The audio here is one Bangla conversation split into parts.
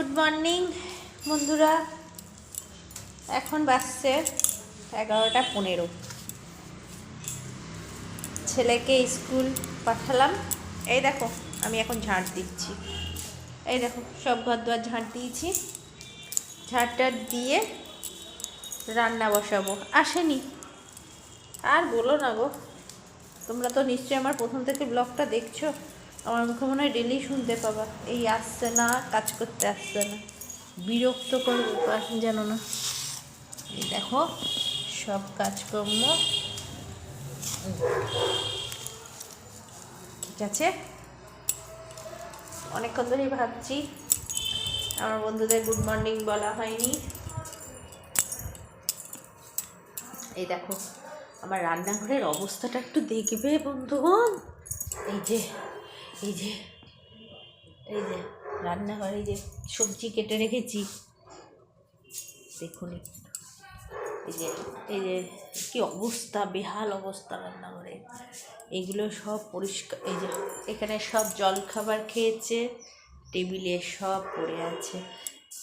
গুড মর্নিং, বন্ধুরা। এখন বাজছে এগারোটা পনেরো। ছেলেকে স্কুল পাঠালাম। এই দেখো, আমি এখন ঝাঁট দিচ্ছি। এই দেখো, সব ঘর দুয়ার ঝাঁট দিয়েছি। ঝাঁটটা দিয়ে রান্না বসাবো। আসেনি। আর বলো না গো, তোমরা তো নিশ্চয়ই আমার প্রথম থেকে ব্লগটা দেখছ। আমার মুখে মনে হয় ডেলি শুনতে পাবা। এই আসছে না, কাজ করতে আসছে না। বিরক্ত করে ব্যাপার জানো না। এই দেখো, সব কাজকর্ম। ঠিক আছে? অনেকক্ষণ ধরেই ভাবছি, আমার বন্ধুদের গুড মর্নিং বলা হয়নি। এই দেখো, আমার রান্নাঘরের অবস্থাটা একটু দেখবে বন্ধুগণ এই যে এই যে এই যে, রান্নাঘরে যে সবজি কেটে রেখেছি। দেখুন। এই যে এই যে, কি অবস্থা, বেহাল অবস্থা রান্নাঘরে। এগুলো সব পরিষ্কার, এই যে, এখানে সব জল খাবার খেয়েছে, টেবিলে সব পড়ে আছে।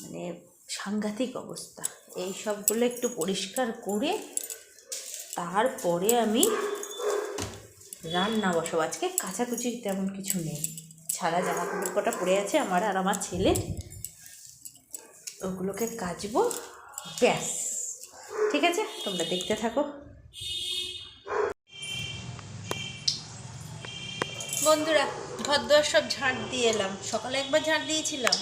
মানে সাংঘাতিক অবস্থা। এই সবগুলো একটু পরিষ্কার করে তারপরে আমি রান্না বসাবো। আজকে কাচাকুচি তেমন কিছু নেই। ছাড়া জামা কাপড় কটা পড়ে আছে আমার আর আমার ছেলে। ওগুলোকে কাচবো। ব্যাস। ঠিক আছে? তোমরা দেখতে থাকো। বন্ধুরা ঘর সব ঝাঁট দিয়ে এলাম। সকালে একবার ঝাঁট দিয়েছিলাম।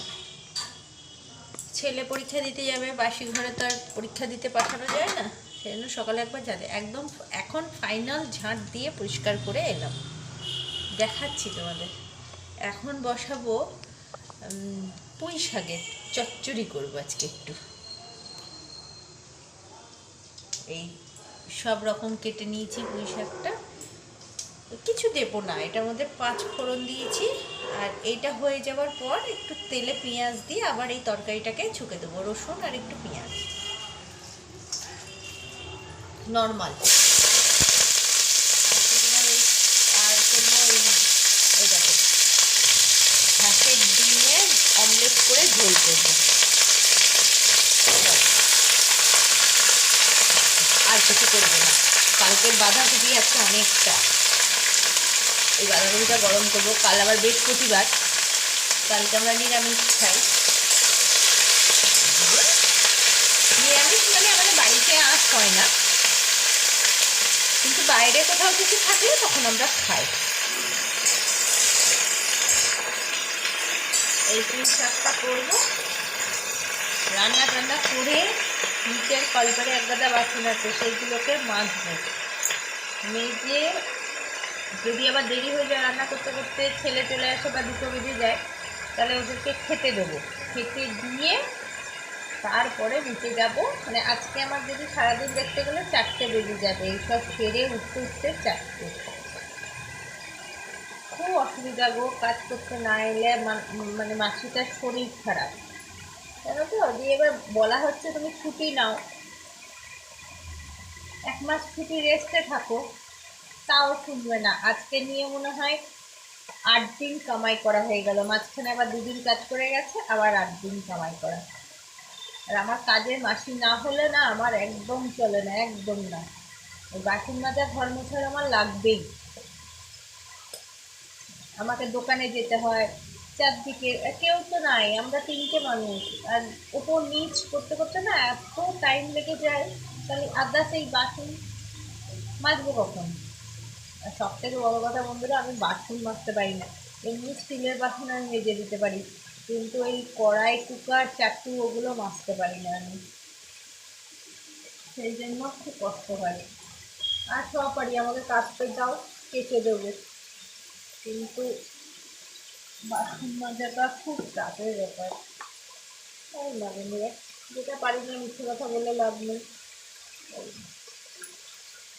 ছেলে পরীক্ষা দিতে যাবে, বাসি ঘরে তো আর পরীক্ষা দিতে পাঠানো যায় না। সেই জন্য সকালে একবার যাবে একদম এখন ফাইনাল ঝাঁট দিয়ে পরিষ্কার করে এলাম। দেখাচ্ছি তোমাদের। এখন বসাবো পুঁই শাকের চচ্চড়ি করব আজকে একটু। এই সব রকম কেটে নিয়েছি পুঁই শাকটা। কিছু দেবো না এটার মধ্যে পাঁচ ফোড়ন দিয়েছি। আর এইটা হয়ে যাওয়ার পর একটু তেলে পেঁয়াজ দিয়ে আবার এই তরকারিটাকে ছুকে দেবো, রসুন আর একটু পেঁয়াজ। নর্মাল আর করব এই- দেখো অমলেট করে ঝোল করব আর কিছু করব না। কালকের বাঁধাকপি আছে অনেকটা। এই বাঁধাকপিটা গরম করব। কাল আবার বৃহস্পতিবার। কালকে আমরা নিরামিষ খাই। নিরামিষ মানে আমাদের বাড়িতে আঁশ হয় না। বাইরে কোথাও কিছু থাকলে তখন আমরা খাই। এই পুঁই শাকটা করব। রান্না টান্না করে নিচের কলপারে এক গাদা বাসন আছে, সেইগুলোকে মাজবো। মেজে যদি আবার দেরি হয়ে যায় রান্না করতে করতে, ছেলে চলে আসে বা দুটো বেজে যায়, তাহলে ওদেরকে খেতে দেবো। খেতে দিয়ে তারপরে নিচে যাব মানে আজকে আমার যদি সারাদিন দেখতে গেলে চারটে বেজে যাবে। এইসব সেরে উঠতে উঠতে চারটে। খুব অসুবিধা গো, কাজ করতে না এলে মানে মাসিটার শরীর খারাপ। জানো তো দিয়ে এবার বলা হচ্ছে তুমি ছুটি নাও। এক মাস ছুটি রেস্টে থাকো, তাও শুনবে না। আজকে নিয়ে মনে হয় আট দিন কামাই করা হয়ে গেল। মাঝখানে আবার দুদিন কাজ করে গেছে, আবার আট দিন কামাই করা। আর আমার কাজের মাসি না হলে না আমার একদম চলে না, একদম না। বাসন মাজা, ঘর মোছার আমার লাগবেই। আমাকে দোকানে যেতে হয়, চারদিকে কেউ তো নাই, আমরা তিনটে মানুষ। আর ওপর নিচ করতে করতে না এত টাইম লেগে যায় তাহলে আদা সেই বাসন মাজবো কখন? আর সব থেকে বড় কথা বন্ধুরা, আমি বাসন মাজতে পারি না। এমনি স্টিলের বাসন আমি মেজে দিতে পারি। কিন্তু এই কড়াই কুকার চাটু ওগুলো মাজতে পারি না আমি। সেই জন্য খুব কষ্ট হয়। আর সব পারি, আমাকে কাটতে দাও, কেটে দেবে। কিন্তু বাসন মাজাটা খুব চাপের ব্যাপার। তাই না। বন্ধুরা যেটা পারি না, মিথ্যে কথা বলে লাভ নেই।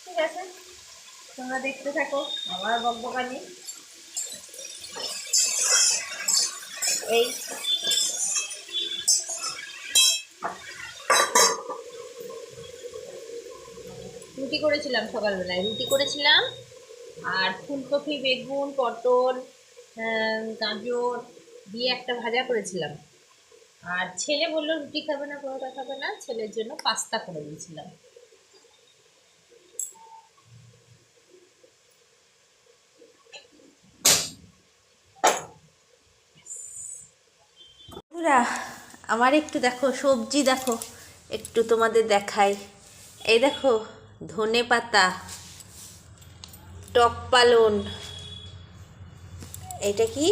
ঠিক আছে? তোমরা দেখতে থাকো আমার বকবকানি। এই রুটি করেছিলাম সকালবেলায়। রুটি করেছিলাম, আর ফুলকপি, বেগুন, পটল গাজর দিয়ে একটা ভাজা করেছিলাম। আর ছেলে বলল, রুটি খাবে না, পরোটা খাবে না। ছেলের জন্য পাস্তা করে দিয়েছিলাম। বন্ধুরা, আমার একটু দেখো, সবজি দেখো, একটু তোমাদের দেখাই। এই দেখো, ধনে পাতা, টক পালন। এটা কি?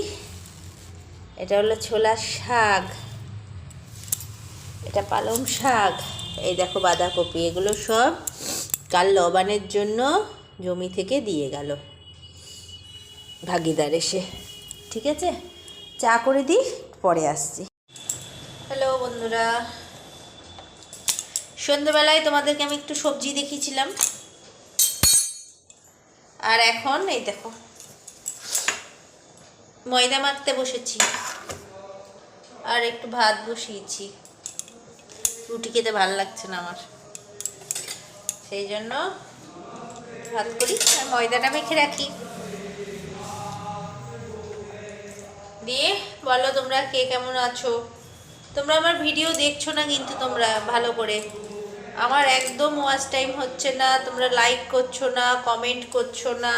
এটা হলো ছোলার শাক। এটা পালং শাক। এই দেখো বাঁধাকপি, এগুলো সব কাল লবানের জন্য জমি থেকে দিয়ে গেল। ভাগিদার এসে, ঠিক আছে? চা করে দিই, পরে আসছি। হ্যালো বন্ধুরা। সন্ধ্যেবেলায় তোমাদেরকে আমি একটু সবজি দেখিয়েছিলাম। আর এখন, এই দেখো, ময়দা মাখতে বসেছি। আর একটু ভাত বসিয়েছি। রুটি খেতে ভালো লাগছে না আমার। সেই জন্য ভাত করি, আর ময়দাটা মেখে রাখি। দিয়ে বলো তোমরা কে কেমন আছো? তোমরা আমার ভিডিও দেখছ না কিন্তু তোমরা ভালো করে। আমার একদম ওয়াচ টাইম হচ্ছে না, তোমরা লাইক করছ না কমেন্ট করছ না।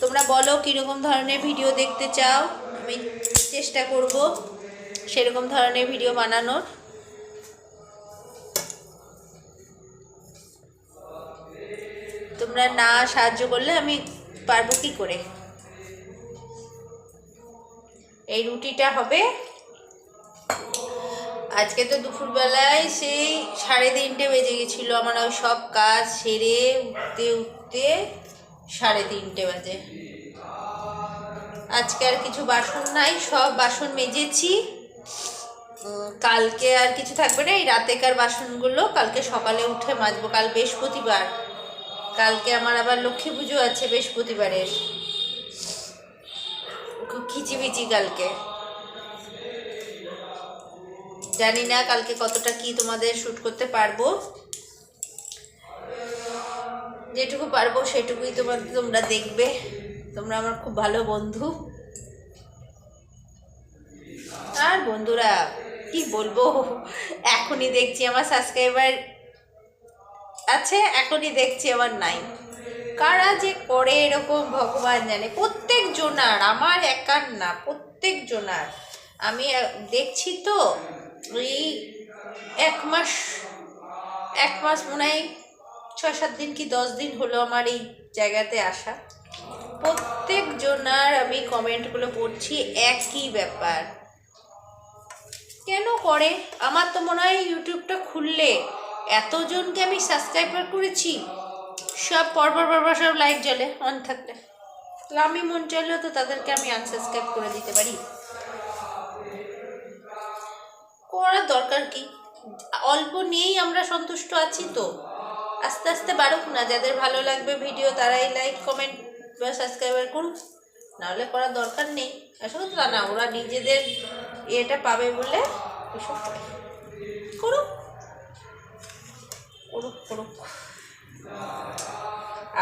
তোমরা বলো কীরকম ধরনের ভিডিও দেখতে চাও, আমি চেষ্টা করব সেরকম ধরনের ভিডিও বানানোর। তোমরা না সাহায্য করলে আমি পারব কি করে? এই রুটিটা হবে আজকে তো দুপুরবেলায় সেই সাড়ে তিনটে বেজে গেছিল। আমার ওই সব কাজ সেরে উঠতে উঠতে সাড়ে তিনটে বাজে। আজকে আর কিছু বাসন নাই, সব বাসন মেজেছি। কালকে আর কিছু থাকবে না, এই রাতেকার বাসনগুলো কালকে সকালে উঠে মাজবো, কাল বৃহস্পতিবার। কালকে আমার আবার লক্ষ্মী পুজো আছে বৃহস্পতিবারের। খুব খিচিবিচি কালকে। জানি না কালকে কতটা কি তোমাদের শ্যুট করতে পারব। যেটুকু পারব সেটুকুই তোমার তোমরা দেখবে। তোমরা আমার খুব ভালো বন্ধু। আর বন্ধুরা, কি বলব? এখনই দেখছি আমার সাবস্ক্রাইবার আছে, এখনই দেখছি আমার নাই। কারা যে করে এরকম ভগবান জানে? প্রত্যেক জনার আমার একার না প্রত্যেক জনার আমি দেখছি তো। এই এক মাস এক মাস মনে হয় ছয় সাত দিন কি দশ দিন হলো আমার এই জায়গাতে আসা। প্রত্যেক জনার আমি কমেন্টগুলো পড়ছি একই ব্যাপার। কেন করে? আমার তো মনে হয় ইউটিউবটা খুললে এতজনকে আমি সাবস্ক্রাইবার করেছি, সব পরপর পরপর সব লাইক জ্বলে, অন থাকলে। আমি মন চাইলেও তো তাদেরকে আমি আনসাবস্ক্রাইব করে দিতে পারি। করার দরকার কি? অল্প নিয়েই আমরা সন্তুষ্ট আছি তো। আস্তে আস্তে বাড়ুক না, যাদের ভালো লাগবে ভিডিও তারাই লাইক কমেন্ট বা সাবস্ক্রাইবার করুক। নাহলে করার দরকার নেই। আসলে তো না, ওরা নিজেদের ইয়েটা পাবে বলে এসব করুক। করুক করুক।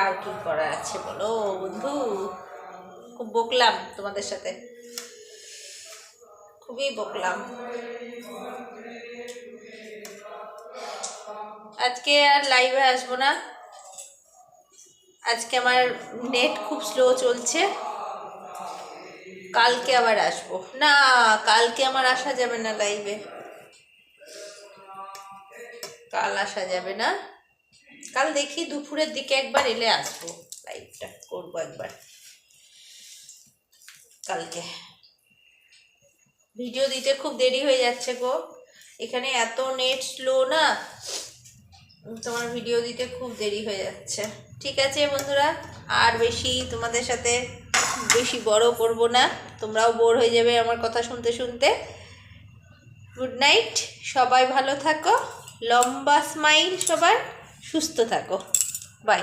আর কি করা আছে বলো বন্ধু? খুব বকলাম তোমাদের সাথে। খুবই বকলাম। আজকে আর লাইভে আসব না। আজকে আমার নেট খুব স্লো চলছে। কালকে আবার আসব। না, কালকে আমার আসা যাবে না লাইভে কাল আসা যাবে না। কাল দেখি দুপুরের দিকে একবার এলে আসব। লাইভটা করব একবার। কালকে। ভিডিও দিতে খুব দেরি হয়ে যাচ্ছে গো। এখানে এত নেট স্লো না, তোমার ভিডিও দিতে খুব দেরি হয়ে যাচ্ছে। ঠিক আছে বন্ধুরা, আর বেশি তোমাদের সাথে বেশি বড় করব না, তোমরাও বোর হয়ে যাবে আমার কথা শুনতে শুনতে। গুড নাইট সবাই ভালো থাকো, লম্বা স্মাইল সবার, সুস্থ থাকো। বাই